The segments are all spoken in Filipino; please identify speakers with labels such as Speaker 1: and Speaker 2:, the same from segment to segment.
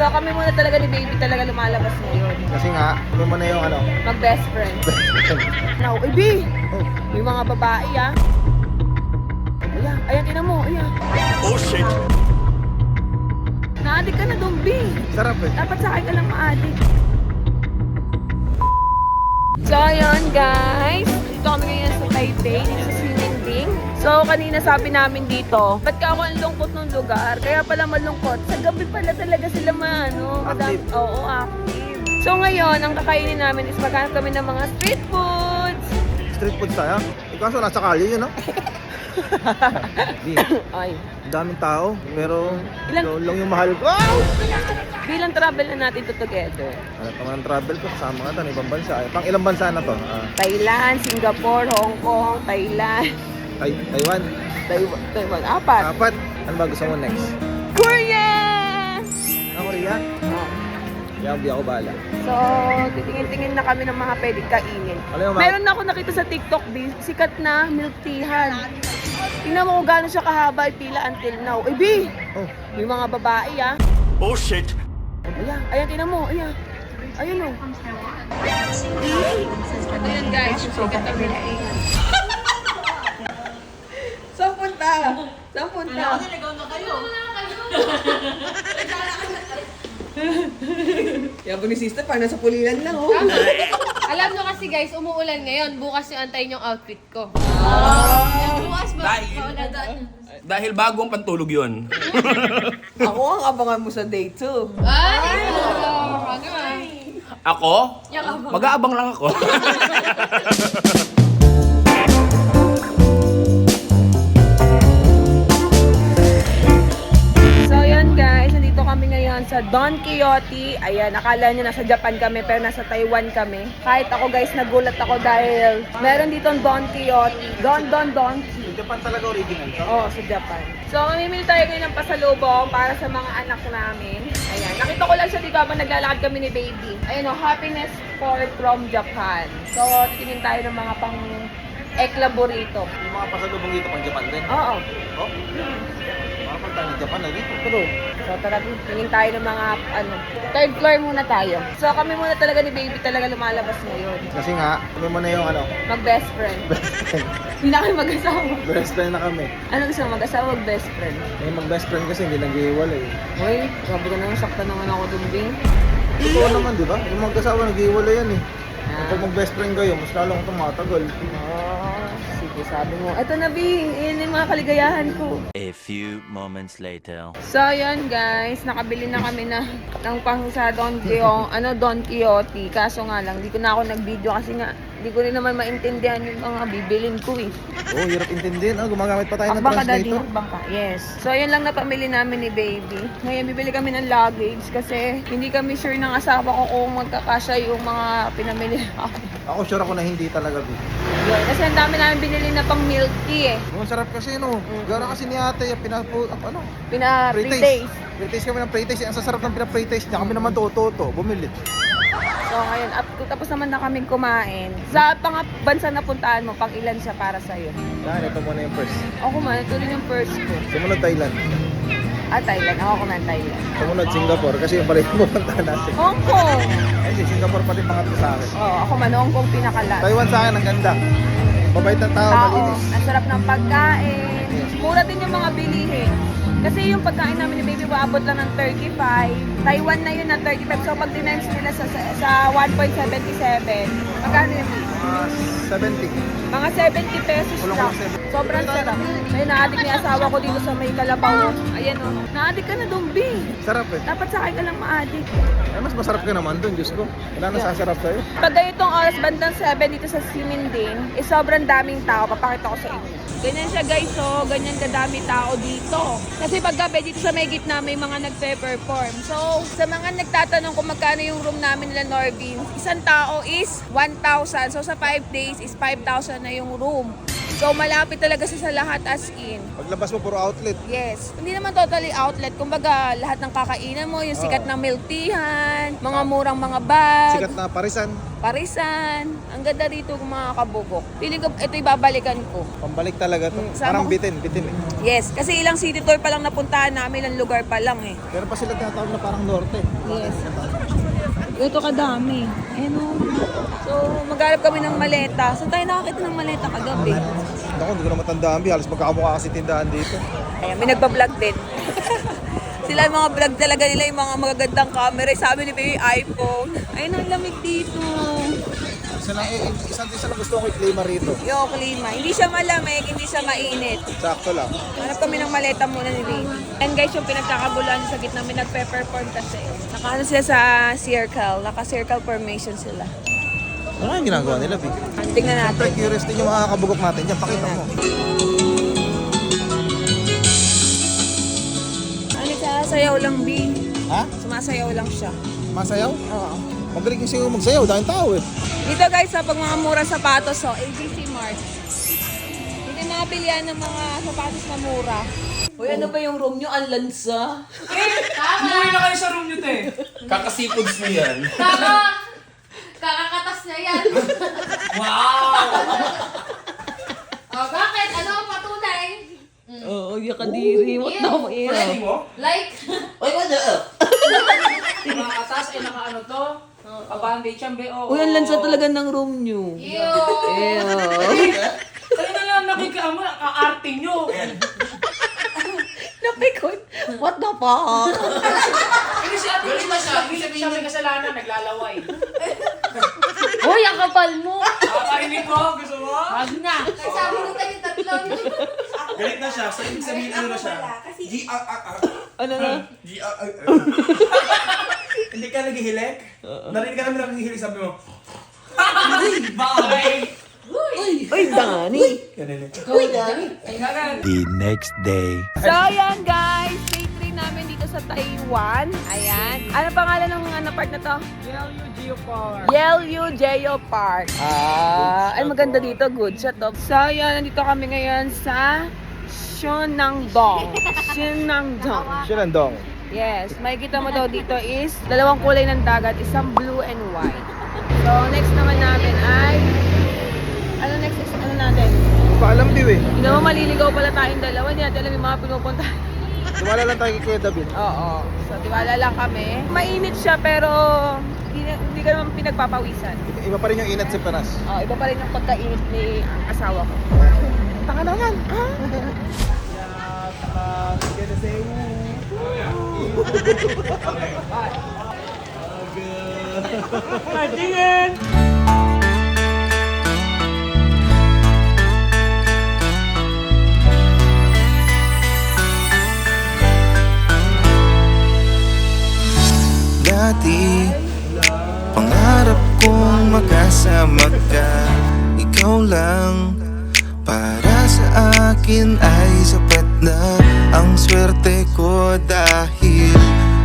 Speaker 1: So kami muna talaga ni baby talaga lumalabas ngayon.
Speaker 2: Kasi nga, ano mo na yung ano.
Speaker 1: Mag best friend. Now, eh, B!
Speaker 2: oh,
Speaker 1: May mga babae ah. Ayan, ayan, tinan mo, ayan.
Speaker 3: Oh shit!
Speaker 1: Naadik ka na doon, B.
Speaker 2: sarap eh.
Speaker 1: Dapat sa akin ka lang maadik. So, ayun guys. Dito kami ngayon sa Taipei. So, kanina sabi namin dito, ba't ka ako ang lungkot ng lugar? Kaya pala malungkot. Sa gabi pala talaga sila maano.
Speaker 2: Active.
Speaker 1: Oo, active. So, ngayon, ang kakainin namin is maghanap kami ng mga street foods.
Speaker 2: Street food tayo. Eh, kaso nasa kalye yun, no? Di,
Speaker 1: Ay,
Speaker 2: ang daming tao, pero
Speaker 1: Ilan-
Speaker 2: ikaw lang yung mahal ko. Wow!
Speaker 1: bilang travel na natin to together.
Speaker 2: Ano pa man travel ko, kasama ka ibang bansa. Pang ilang bansa na to? Ah,
Speaker 1: Thailand, Singapore, Hong Kong, Thailand,
Speaker 2: Tai Taiwan,
Speaker 1: Taiwan, Taiwan, apat.
Speaker 2: apat. Ano ba gusto mo next?
Speaker 1: Korea!
Speaker 2: Ah, Korea?
Speaker 1: Oh.
Speaker 2: Yan, di ako bahala.
Speaker 1: So, titingin-tingin na kami ng mga pwedeng kainin.
Speaker 2: Ano yung mga...
Speaker 1: Meron na ako nakita sa TikTok, B, sikat na milk teahan. Tingnan mo kung gaano siya kahaba, pila until now. Eh, B,
Speaker 2: Oh,
Speaker 1: may mga babae, ah.
Speaker 3: Oh shit!
Speaker 1: Ayan, ayan, tingnan mo, ayan. Ayun, oh. Ito yan, guys, sikat na milk teahan. Saan punta? Saan punta? Yabo ni sister, parang nasa pulilan lang, oh.
Speaker 4: Alam nyo kasi guys, umuulan ngayon. Bukas yung antayin yung outfit ko. Bukas ba?
Speaker 5: Dahil- Dahil bagong pantulog yun.
Speaker 1: Ako ang abangan mo sa day 2.
Speaker 4: Ay! Ano ah?
Speaker 5: Ako? Mag-aabang lang ako.
Speaker 1: sa Don Quixote. Ayan, akala nyo nasa Japan kami pero nasa Taiwan kami. Kahit ako guys, nagulat ako dahil meron dito Don Quixote. Don, Don, Don.
Speaker 2: yung Japan talaga original to.
Speaker 1: Oo, sa Japan. So, mamimili tayo ngayon ng pasalubong para sa mga anak namin. Ayan, nakita ko lang siya dito habang naglalakad kami ni baby. Ayan o, happiness for from Japan. So, tingin tayo ng mga pang ekla burrito.
Speaker 2: Yung mga pasalubong dito pang Japan din.
Speaker 1: Oo.
Speaker 2: Oh, mga pang tayo Japan na dito.
Speaker 1: True. So tara, tingin tayo ng mga ano, third floor muna tayo. So kami muna talaga ni baby talaga lumalabas ngayon.
Speaker 2: Kasi nga, kami mo na yung ano,
Speaker 1: Mag best friend. Hindi na kami mag-asawa.
Speaker 2: best friend na kami.
Speaker 1: Ano gusto mo mag-asawa mag best friend?
Speaker 2: May mag-best friend kasi hindi nag-iiwalay.
Speaker 1: Uy, sabi ko naman, sakta naman ako dun, Bing.
Speaker 2: Totoo naman, di ba? Yung mag-asawa nag-iiwalay yan eh.
Speaker 1: Ah.
Speaker 2: Kapag mag-best friend kayo, mas lalong tumatagal.
Speaker 1: Oh, sige, sabi mo. Eto na, Bing. Iyan yung mga kaligayahan ko.
Speaker 6: A few moments later.
Speaker 1: So, yun guys, nakabili na kami na ng pang sa Don Quixote, ano, Don Quixote. Kaso nga lang, di ko na ako nag-video kasi nga, di ko rin naman maintindihan yung mga bibilin ko eh.
Speaker 2: Oo, oh, hirap intindihin. Ah, gumagamit pa tayo ng
Speaker 1: Hakbang ka daddy,
Speaker 2: translator.
Speaker 1: hakbang ka. Yes. So, yun lang napamili namin ni baby. Ngayon, bibili kami ng luggage kasi hindi kami sure ng asawa ko kung magkakasya yung mga pinamili namin.
Speaker 2: Ako sure ako na hindi talaga. Bi.
Speaker 1: Yun. Kasi ang dami namin binili na pang milk tea eh.
Speaker 2: Ang sarap kasi no. Gara kasi ni ate, pinapo, ano,
Speaker 1: Pina pre-taste.
Speaker 2: Pre-taste kami ng pre-taste. Ang sasarap ng pina-pre-taste niya. Kami naman toto-toto. Bumili.
Speaker 1: So, ngayon, up, tapos naman na kaming kumain. Sa pang bansa na puntaan mo, pang ilan siya para sa'yo?
Speaker 2: Yan, ito muna yung first.
Speaker 1: Ako man, ito rin yung first ko.
Speaker 2: Sumunod Thailand.
Speaker 1: Ah, Thailand. Ako kumain Thailand.
Speaker 2: Sumunod Singapore kasi yung pala yung pupunta natin.
Speaker 1: Hong Kong!
Speaker 2: Ay, si Singapore pa rin pangatlo sa akin.
Speaker 1: Oo, ako man, Hong Kong pinakalat.
Speaker 2: Taiwan sa akin, ang ganda. Mabait ng tao,
Speaker 1: Tao,
Speaker 2: malinis.
Speaker 1: ang sarap ng pagkain. Mura din yung mga bilihin. Kasi yung pagkain namin ni Baby Waabot lang ng 35. Taiwan na yun na 35. So pag dinames nila sa, sa, sa 1.77, magkano yun?
Speaker 2: Mga 70.
Speaker 1: Mga 70 pesos
Speaker 2: Kulang
Speaker 1: lang.
Speaker 2: kulang 70.
Speaker 1: Sobrang sarap. May naadik ni asawa ko dito sa may kalabaw. Ayan o. Oh. Naadik ka na doon, B.
Speaker 2: Sarap eh.
Speaker 1: Dapat sa akin ka lang maadik.
Speaker 2: Eh, mas masarap ka naman dun, Diyos ko. Wala na sasarap sa'yo.
Speaker 1: Pag ganitong oras, bandang 7 dito sa Siminding, is sobrang daming tao. Papakita ko sa inyo. Ganyan siya guys, so ganyan kadami tao dito. Kasi pag gabi dito sa may gitna, may mga nagpe-perform. So, sa mga nagtatanong kung magkano yung room namin nila Norvin, isang tao is 1,000. So, sa 5 days is 5,000 na yung room. So, malapit talaga siya sa lahat as in.
Speaker 2: Paglabas mo, puro outlet.
Speaker 1: Yes. Hindi naman totally outlet. Kumbaga, lahat ng kakainan mo, yung sikat ng milk teahan, mga murang mga bag,
Speaker 2: Sikat na parisan.
Speaker 1: parisan. Ang ganda dito mga kabugok. Feeling ko, ito ibabalikan ko.
Speaker 2: Pambalik talaga to.
Speaker 1: Mm, sama
Speaker 2: Parang
Speaker 1: ko.
Speaker 2: bitin, bitin eh.
Speaker 1: Yes, kasi ilang city tour pa lang napuntahan namin, ang lugar pa lang eh.
Speaker 2: Pero pa sila tinatawag na parang norte.
Speaker 1: Yes. Ito kadami. Ayan o. So, magharap kami ng maleta. Saan tayo nakakita ng maleta kagabi?
Speaker 2: Ako, hindi ko na matandaan. Bi. Halos magkakamukha kasi tindahan dito.
Speaker 1: Ayan, may nagpa-vlog din. Sila yung mga vlog talaga nila, yung mga magagandang camera. Sabi ni Baby iPhone. Ayun, ang lamig dito.
Speaker 2: Isa lang, eh, isang isa lang gusto ko i-claima rito.
Speaker 1: Yo, klima. Hindi siya malamig, hindi siya mainit.
Speaker 2: Sakto lang.
Speaker 1: Hanap kami ng maleta muna ni Baby. And guys, yung pinagkakaguluhan sa gitna, may nag-perform kasi. Nakaano sila sa circle. Naka-circle formation sila.
Speaker 2: Ano yung ginagawa nila, Bi?
Speaker 1: Tingnan natin.
Speaker 2: Siyempre, curious din yung mga kabugok natin. Diyan, pakita mo.
Speaker 1: Ano sasayaw lang, B.
Speaker 2: Ha?
Speaker 1: Sumasayaw lang siya.
Speaker 2: Masayaw?
Speaker 1: Oo.
Speaker 2: Magaling yung sigaw magsayaw. Dahil tao eh.
Speaker 1: Dito guys, sa pag mga mura sapatos, so ABC Mart. Hindi makapilian ng mga sapatos na mura. Uy, ano ba yung room nyo? Ang lansa.
Speaker 5: Umuwi na kayo sa room niyo, te. Kakasipods mo yan.
Speaker 4: Tama! Kakakatas na yan.
Speaker 5: Wow!
Speaker 4: oh, bakit? Ano ang patunay?
Speaker 1: Oo, yung kadiri. What
Speaker 4: the
Speaker 1: mo
Speaker 5: Pwede mo?
Speaker 4: Like?
Speaker 3: Mga katas ay nakaano to? Pabandage yan, be. Oo.
Speaker 1: Uy, ang lansa talaga ng room nyo.
Speaker 4: Ew!
Speaker 3: Kayo na lang nakikiamo, kaarte nyo.
Speaker 1: Napikot. What the fuck?
Speaker 3: Hindi si Ate Lisa siya, hindi siya may kasalanan, naglalaway.
Speaker 4: Hoy, ang kapal mo!
Speaker 3: Nakakarinig ko, gusto mo?
Speaker 4: Wag na! Sabi ko tayo tatlo.
Speaker 5: Galit na siya. So, ibig sabihin ano na siya? G R R R.
Speaker 1: Ano na?
Speaker 5: G R R R. Hindi ka naghihilik? Narinig ka namin naghihilik, sabi mo. Bye!
Speaker 1: Uy, Dani.
Speaker 5: Ganun eh.
Speaker 6: The next day.
Speaker 1: So, ayan guys. Day 3 namin dito sa Taiwan. Ayan. Ano pangalan ng ano park na to?
Speaker 3: Yellow Geopark.
Speaker 1: Yelyu Geo Park. Ah, ay maganda dito. Good shot to. So, ayan. Nandito kami ngayon sa Shunangdong. Shunangdong.
Speaker 2: Sinandong.
Speaker 1: Yes. Makikita mo daw dito is dalawang kulay ng dagat. Isang blue and white. So, next naman natin ay... Ano next is ano natin?
Speaker 2: Hindi ko alam, Bi, eh.
Speaker 1: Hindi naman maliligaw pala tayong dalawa. Hindi natin alam yung mga pinupunta.
Speaker 2: Tumala lang tayo kay Kuya David.
Speaker 1: Oo. So, tiwala lang kami. Mainit siya pero hindi, ka naman pinagpapawisan.
Speaker 2: Iba pa rin yung inat sa Panas.
Speaker 1: Oh, iba pa rin yung pagkainit ni asawa ko. Taka na yan.
Speaker 7: Dati Pangarap kong makasama ka. Ikaw lang Para sa akin ay sapat na Ang swerte ko dahil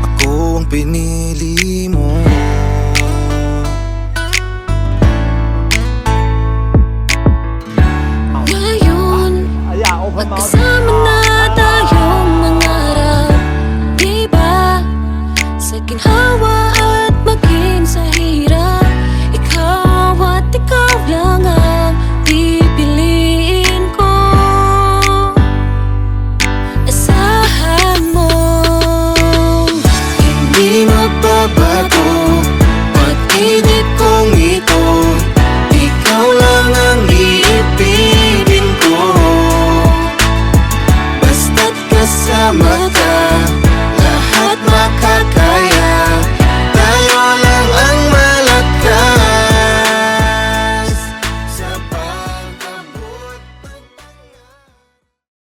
Speaker 7: Ako ang pinili mo.
Speaker 8: Ngayon, magkasama